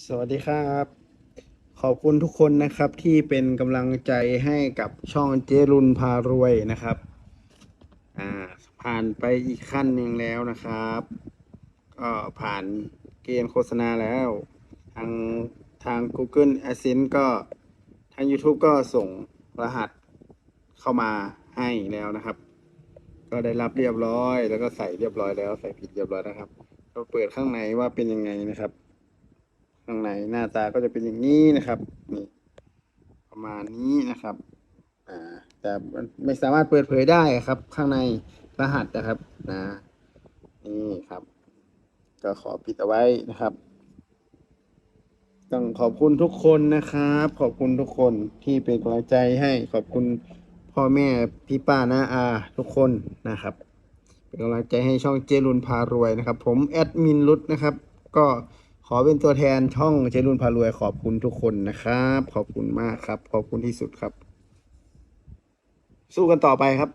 สวัสดีครับ ขอบคุณทุกคนนะครับที่เป็นกำลังใจให้กับช่องเจรุนพารวยนะครับ อ่าผ่านไปอีกขั้นหนึ่งแล้วนะครับ ก็ผ่านเกณฑ์โฆษณาแล้ว ทางทาง Google Adsense ก็ทาง YouTube ก็ส่งรหัสเข้ามาให้แล้วนะครับ ก็ได้รับเรียบร้อย แล้วก็ใส่เรียบร้อยแล้วใส่ผิดเรียบร้อยนะครับเราเปิดข้างในว่าเป็นยังไงนะครับ ข้างในหน้าตาก็จะเป็นอย่างนี้นะครับนี่ประมาณนี้นะครับอ่าแต่ไม่สามารถเปิดเผยได้ครับ ข้างในรหัสนะครับนะนี่ครับ ก็ขอปิดเอาไว้นะครับ ต้องขอบคุณทุกคนนะครับ ขอบคุณทุกคนที่เป็นกำลังใจให้ขอบคุณพ่อแม่พี่ป้าน้าอาทุกคนนะครับเป็นกำลังใจให้ช่องเจรุนพารวยนะครับ ผมแอดมินรุดนะครับ ก็ อเป็นตัวแทนช่องเจรุนพารวยขอบคุณทุกคนนะครับ ขอบคุณมากครับ ขอบคุณที่สุดครับ สู้กันต่อไปครับ